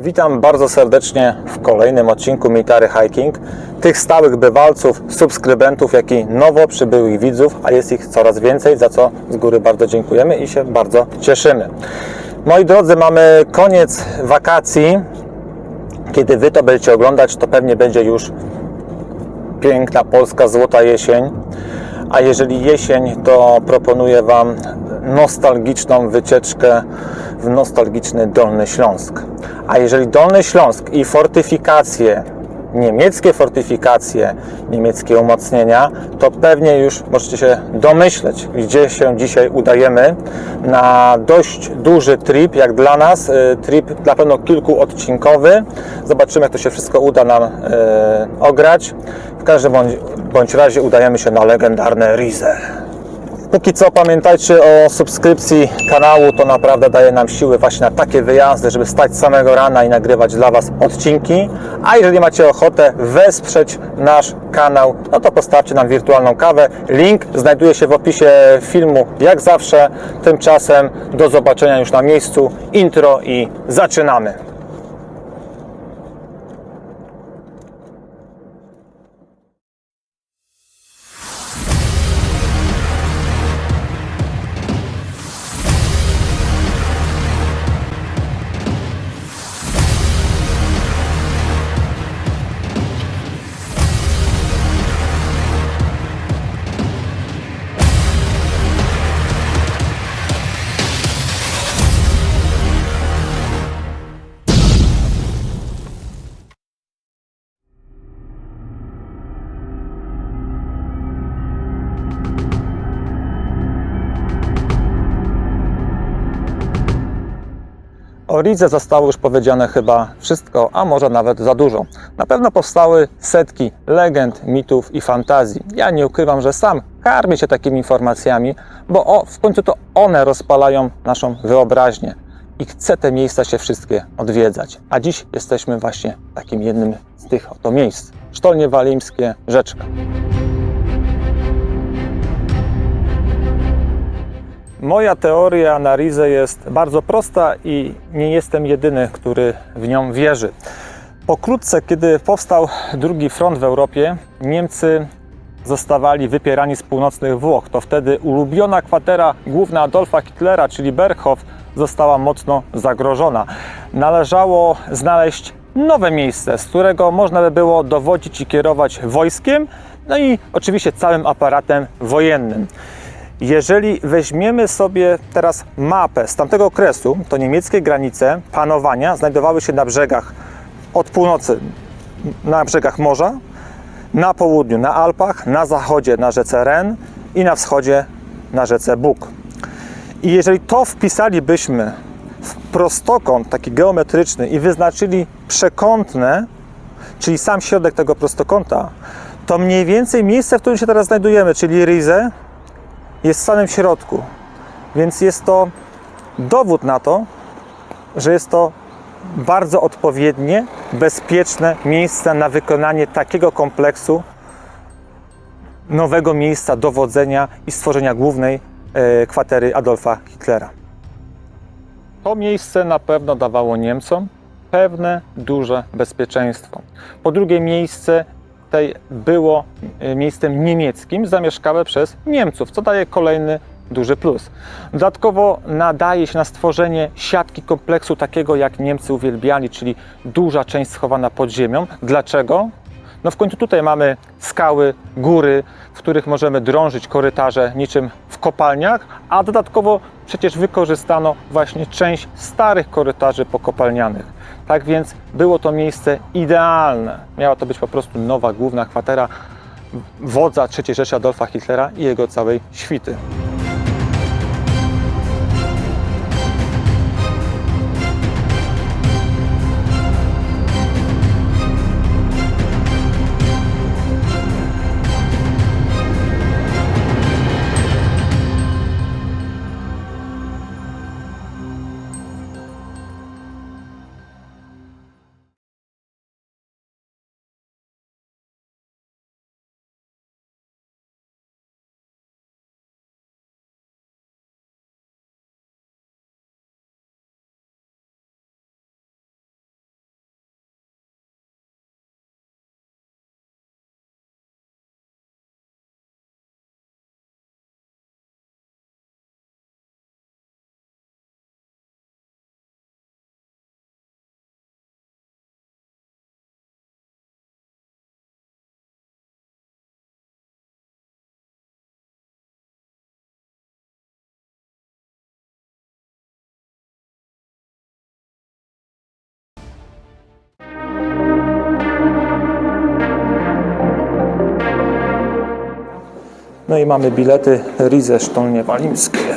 Witam bardzo serdecznie w kolejnym odcinku Military Hiking. Tych stałych bywalców, subskrybentów, jak i nowo przybyłych widzów, a jest ich coraz więcej, za co z góry bardzo dziękujemy i się bardzo cieszymy. Moi drodzy, mamy koniec wakacji. Kiedy Wy to będziecie oglądać, to pewnie będzie już piękna polska złota jesień. A jeżeli jesień, to proponuję Wam nostalgiczną wycieczkę w nostalgiczny Dolny Śląsk. A jeżeli Dolny Śląsk i fortyfikacje, niemieckie fortyfikacje, niemieckie umocnienia, to pewnie już możecie się domyśleć, gdzie się dzisiaj udajemy na dość duży trip, jak dla nas, y, trip na pewno kilkuodcinkowy. Zobaczymy, jak to się wszystko uda nam y, ograć. W każdym bądź, bądź razie udajemy się na legendarne Rize. Póki co pamiętajcie o subskrypcji kanału, to naprawdę daje nam siły właśnie na takie wyjazdy, żeby stać samego rana i nagrywać dla Was odcinki. A jeżeli macie ochotę wesprzeć nasz kanał, no to postawcie nam wirtualną kawę. Link znajduje się w opisie filmu, jak zawsze. Tymczasem do zobaczenia już na miejscu. Intro i zaczynamy. O Ridze zostało już powiedziane chyba wszystko, a może nawet za dużo. Na pewno powstały setki legend, mitów i fantazji. Ja nie ukrywam, że sam karmię się takimi informacjami, bo o, w końcu to one rozpalają naszą wyobraźnię i chcę te miejsca się wszystkie odwiedzać. A dziś jesteśmy właśnie takim jednym z tych oto miejsc. Sztolnie Walimskie, Rzeczka. Moja teoria na Rizę jest bardzo prosta i nie jestem jedyny, który w nią wierzy. Pokrótce, kiedy powstał drugi front w Europie, Niemcy zostawali wypierani z północnych Włoch. To wtedy ulubiona kwatera główna Adolfa Hitlera, czyli Berghof, została mocno zagrożona. Należało znaleźć nowe miejsce, z którego można by było dowodzić i kierować wojskiem, no i oczywiście całym aparatem wojennym. Jeżeli weźmiemy sobie teraz mapę z tamtego okresu, to niemieckie granice panowania znajdowały się na brzegach od północy, na brzegach morza, na południu na Alpach, na zachodzie na rzece Ren i na wschodzie na rzece Bug. I jeżeli to wpisalibyśmy w prostokąt taki geometryczny i wyznaczyli przekątne, czyli sam środek tego prostokąta, to mniej więcej miejsce, w którym się teraz znajdujemy, czyli Rize, jest w samym środku. Więc jest to dowód na to, że jest to bardzo odpowiednie, bezpieczne miejsce na wykonanie takiego kompleksu nowego miejsca dowodzenia i stworzenia głównej e, kwatery Adolfa Hitlera. To miejsce na pewno dawało Niemcom pewne duże bezpieczeństwo. Po drugie, miejsce tej było e, miejscem niemieckim zamieszkałe przez Niemców, co daje kolejny duży plus. Dodatkowo nadaje się na stworzenie siatki kompleksu takiego, jak Niemcy uwielbiali, czyli duża część schowana pod ziemią. Dlaczego? No w końcu tutaj mamy skały, góry, w których możemy drążyć korytarze niczym w kopalniach, a dodatkowo przecież wykorzystano właśnie część starych korytarzy pokopalnianych. Tak więc było to miejsce idealne. Miała to być po prostu nowa główna kwatera wodza III Rzeszy Adolfa Hitlera i jego całej świty. No i mamy bilety Rize Sztolnie Walimskie.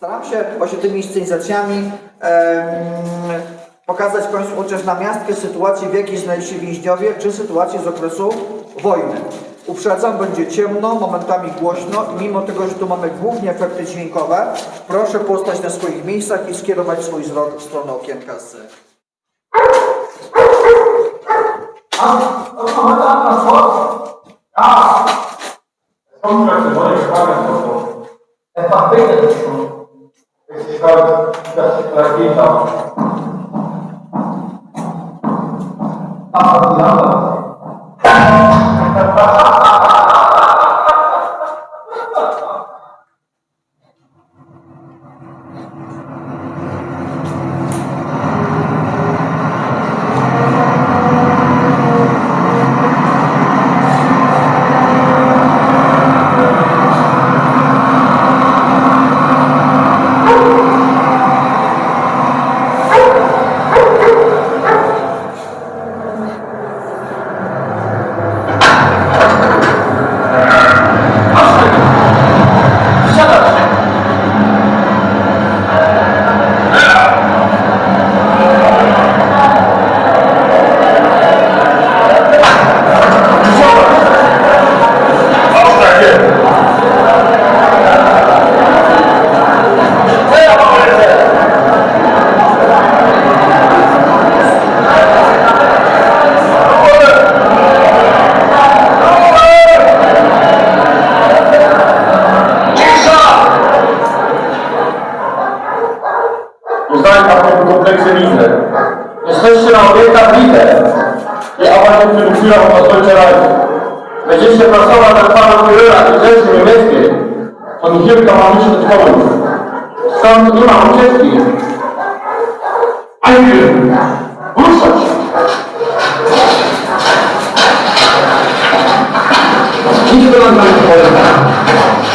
Staram się właśnie tymi scenizacjami pokazać Państwu chociaż na miastkę sytuacji, w jakiej znaleźli się więźniowie, czy sytuację z okresu wojny. Uprzedzam, będzie ciemno, momentami głośno i mimo tego, że tu mamy głównie efekty dźwiękowe, proszę postać na swoich miejscach i skierować swój wzrok w stronę okienka z Nikt do nas nie polega. Tutaj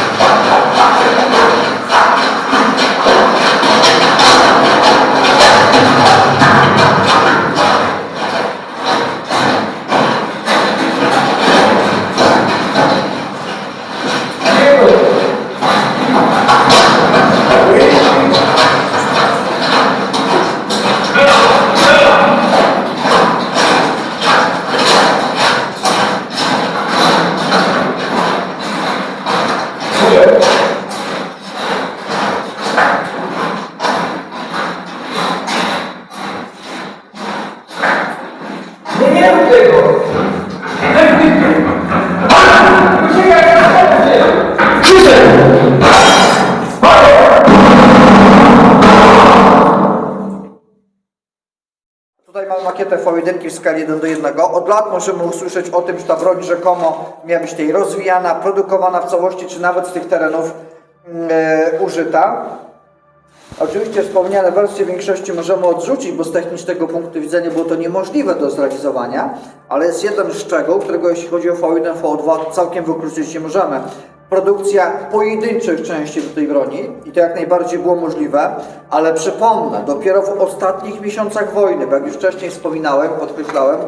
makietę V1 w skali 1 do 1. Od lat możemy usłyszeć o tym, że ta broń rzekomo miała być tutaj rozwijana, produkowana w całości, czy nawet z tych terenów mm, e, użyta. Oczywiście wspomniane wersje w większości możemy odrzucić, bo z technicznego punktu widzenia było to niemożliwe do zrealizowania, ale jest jeden szczegół, którego jeśli chodzi o V1, V2 całkiem wykluczyć nie możemy. Produkcja pojedynczych części do tej broni i to jak najbardziej było możliwe, ale przypomnę, dopiero w ostatnich miesiącach wojny, bo jak już wcześniej wspominałem, podkreślałem,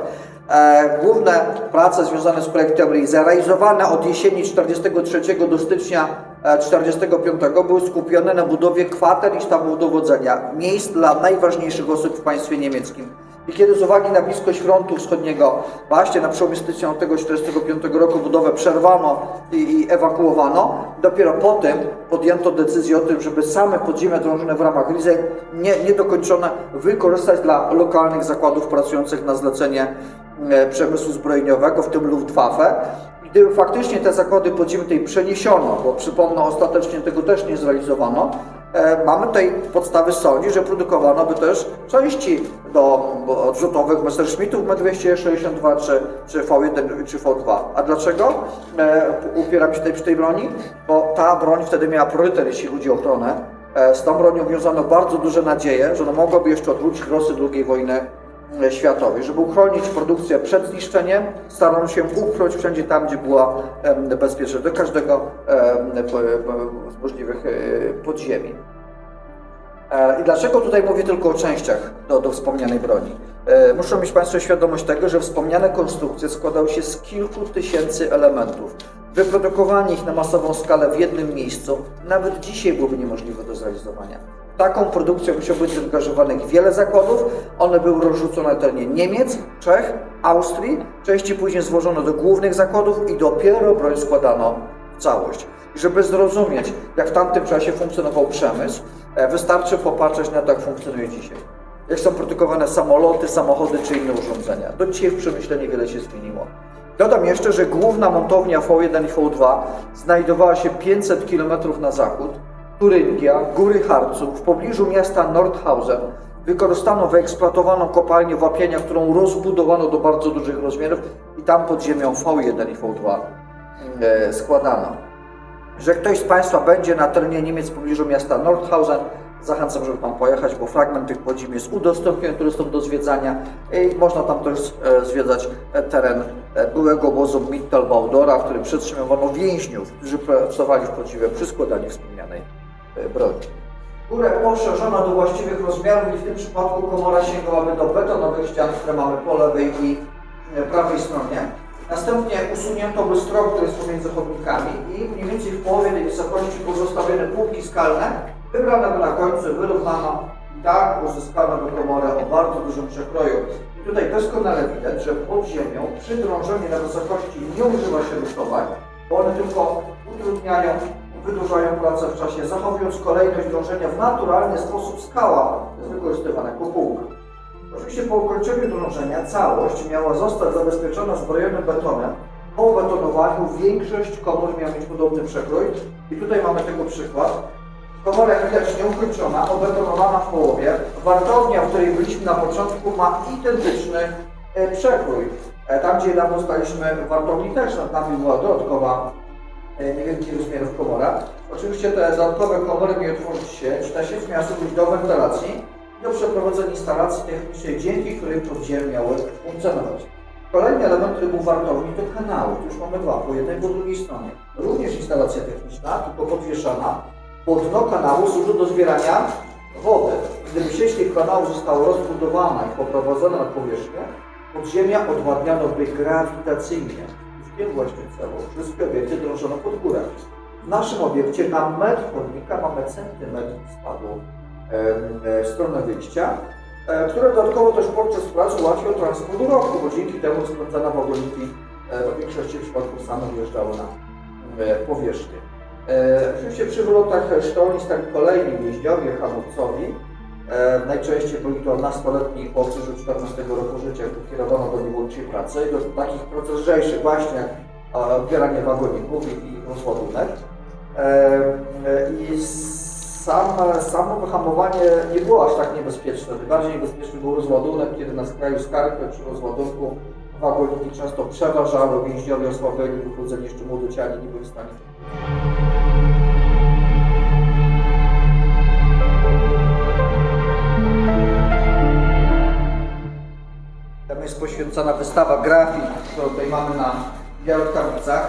E, Główne prace związane z projektem były zrealizowane od jesieni 43 do stycznia e, 45 były skupione na budowie kwater i sztabów dowodzenia, miejsc dla najważniejszych osób w państwie niemieckim. I kiedy z uwagi na bliskość frontu wschodniego, właśnie na przełomie stycznia 1945 roku budowę przerwano i, i ewakuowano, dopiero potem podjęto decyzję o tym, żeby same podziemia drążone w ramach Rize nie, niedokończone wykorzystać dla lokalnych zakładów pracujących na zlecenie e, przemysłu zbrojeniowego, w tym Luftwaffe. I gdyby faktycznie te zakłady podziemne tutaj przeniesiono, bo przypomnę, ostatecznie tego też nie zrealizowano, mamy tutaj podstawy sądzić, że produkowano by też części do odrzutowych Messerschmittów M262 czy, czy V1 czy V2. A dlaczego e, upieram się tutaj przy tej broni? Bo ta broń wtedy miała priorytet, jeśli chodzi o ochronę. E, z tą bronią wiązano bardzo duże nadzieje, że ona mogłaby jeszcze odwrócić losy II wojny e, światowej. Żeby uchronić produkcję przed zniszczeniem, starano się upchnąć wszędzie tam, gdzie była bezpieczna, do każdego z możliwych e, podziemi. E, I dlaczego tutaj mówię tylko o częściach do, do wspomnianej broni? E, Muszą mieć Państwo świadomość tego, że wspomniane konstrukcje składały się z kilku tysięcy elementów. Wyprodukowanie ich na masową skalę w jednym miejscu nawet dzisiaj byłoby niemożliwe do zrealizowania. Taką produkcję musiało być zaangażowanych wiele zakładów. One były rozrzucone na terenie Niemiec, Czech, Austrii. Części później złożono do głównych zakładów i dopiero broń składano w całość. I żeby zrozumieć, jak w tamtym czasie funkcjonował przemysł, e, wystarczy popatrzeć na to, jak funkcjonuje dzisiaj. Jak są produkowane samoloty, samochody czy inne urządzenia. Do dzisiaj w przemyśle niewiele się zmieniło. Dodam jeszcze, że główna montownia V1 i V2 znajdowała się 500 km na zachód, Turyngia, Góry Harcu, w pobliżu miasta Nordhausen. Wykorzystano wyeksploatowaną kopalnię wapienia, którą rozbudowano do bardzo dużych rozmiarów i tam pod ziemią V1 i V2 e, składano. Że ktoś z Państwa będzie na terenie Niemiec w pobliżu miasta Nordhausen, zachęcam, żeby Pan pojechać, bo fragment tych podziemi jest udostępniony turystom do zwiedzania i można tam też e, zwiedzać e, teren e, byłego obozu Mittelbaudora, w którym przetrzymywano więźniów, którzy pracowali w podziemie przy składaniu wspomnianej broni. Górę poszerzono do właściwych rozmiarów i w tym przypadku komora sięgałaby do betonowych ścian, które mamy po lewej i prawej stronie. Następnie usunięto bystro, które jest pomiędzy chodnikami i mniej więcej w połowie tej wysokości pozostawione półki skalne. Wybrane by na końcu, wyrównano i tak uzyskano do komory o bardzo dużym przekroju. I tutaj doskonale widać, że pod ziemią przy drążeniu na wysokości nie używa się rusztowań, bo one tylko utrudniają, wydłużają pracę w czasie, zachowując kolejność drążenia w naturalny sposób skała jest wykorzystywana jako półka. Oczywiście po ukończeniu drążenia całość miała zostać zabezpieczona zbrojonym betonem. Po betonowaniu większość komór miała mieć podobny przekrój i tutaj mamy tego przykład. Komora widać nieukończona, obetonowana w połowie. Wartownia, w której byliśmy na początku ma identyczny e, przekrój. E, Tam gdzie nam dostaliśmy wartowni też nad nami była dodatkowa e, niewielkich rozmiarów komora. Oczywiście te dodatkowe komory miały tworzyć sieć. Ta sieć miała służyć do wentylacji i do przeprowadzenia instalacji technicznej, dzięki której podziemia miały funkcjonować. Kolejny element trybu wartowni to kanały. Tu już mamy dwa, po jednej po drugiej stronie. Również instalacja techniczna, tylko podwieszana, bo dno kanału służy do zbierania wody. Gdyby sieć tych kanałów została rozbudowana i poprowadzona na powierzchnię, podziemia odwadniano by grawitacyjnie. W tym właśnie celu wszystkie obiekty drążono pod górę. W naszym obiekcie na metr chodnika mamy centymetr spadu em, e, w stronę wyjścia, e, które dodatkowo też podczas pracy ułatwią transport uroku, bo dzięki temu spędzane wagoniki e, w większości przypadków same wjeżdżały na e, powierzchnię. E, Oczywiście przy wylotach sztolni stali kolejni więźniowie hamulcowi. E, najczęściej byli to nastoletni chłopcy do 14 roku życia, których kierowano do niewolniczej pracy i do takich prac lżejszych właśnie jak e, odbieranie wagoników i, rozładunek. E, e, I sam, samo wyhamowanie nie było aż tak niebezpieczne. Najbardziej niebezpieczny był rozładunek, kiedy na skraju skarpy przy rozładunku wagoniki często przeważały, więźniowie osłabieni, wychłodzeni jeszcze młodociani nie byli w stanie poświęcona wystawa grafik, którą tutaj mamy na Białych Tablicach.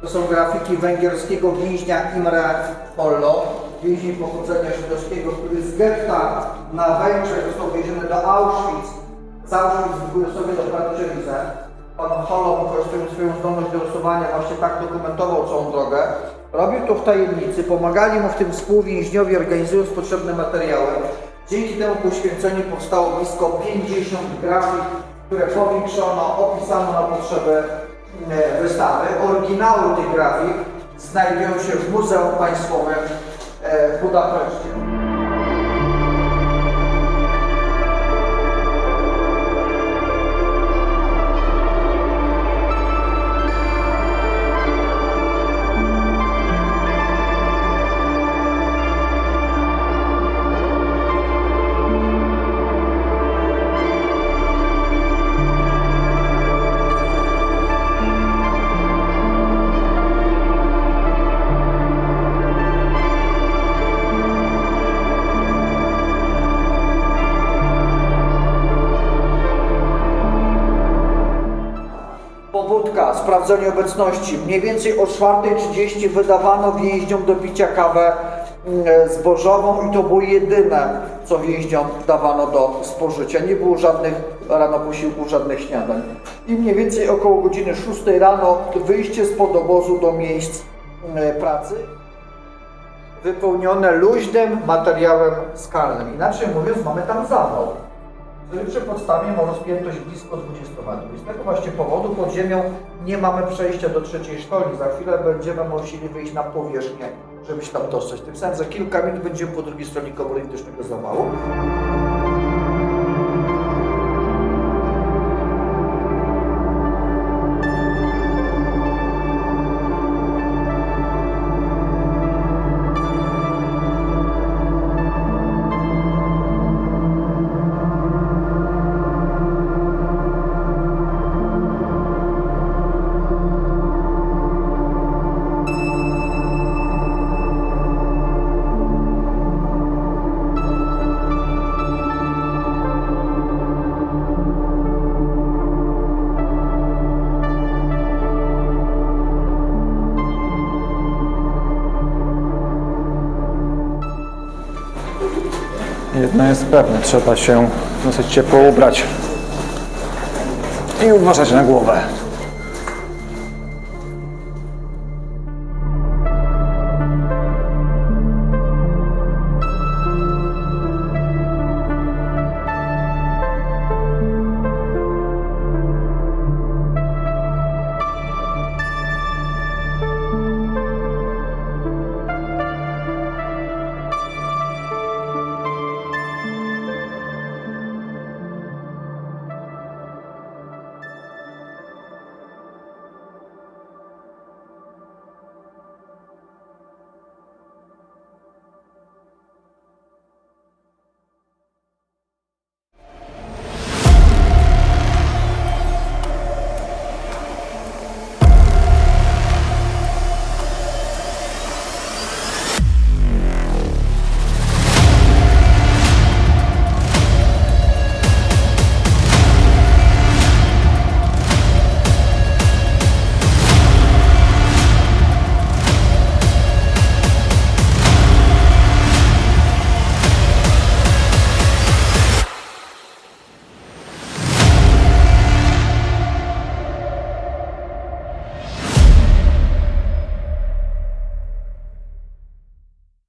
To są grafiki węgierskiego więźnia Imre Pollo, więźni pochodzenia żydowskiego, który z getta na Węgrzech został wieziony do Auschwitz Załóż zbuduje sobie do Parczewizę. Pan Holo, wykorzystując swoją zdolność do rysowania, właśnie tak dokumentował całą drogę. Robił to w tajemnicy, pomagali mu w tym współwięźniowie, organizując potrzebne materiały. Dzięki temu poświęceniu powstało blisko 50 grafik, które powiększono, opisano na potrzeby e, wystawy. Oryginały tych grafik znajdują się w Muzeum Państwowym e, w Budapeszcie. Sprawdzenie obecności. Mniej więcej o 4.30 wydawano więźniom do picia kawę mm, zbożową i to było jedyne, co więźniom dawano do spożycia. Nie było żadnych rano posiłków, żadnych śniadań. I mniej więcej około godziny 6 rano wyjście spod obozu do miejsc mm, pracy wypełnione luźnym materiałem skalnym. Inaczej mówiąc, mamy tam zawał który przy podstawie ma rozpiętość blisko 20 metrów. I z tego właśnie powodu pod ziemią nie mamy przejścia do trzeciej sztolni. Za chwilę będziemy musieli wyjść na powierzchnię, żeby się tam dostać. Tym samym za kilka minut będziemy po drugiej stronie komunistycznego zawału. Jest pewne, trzeba się dosyć ciepło ubrać i uważać na głowę.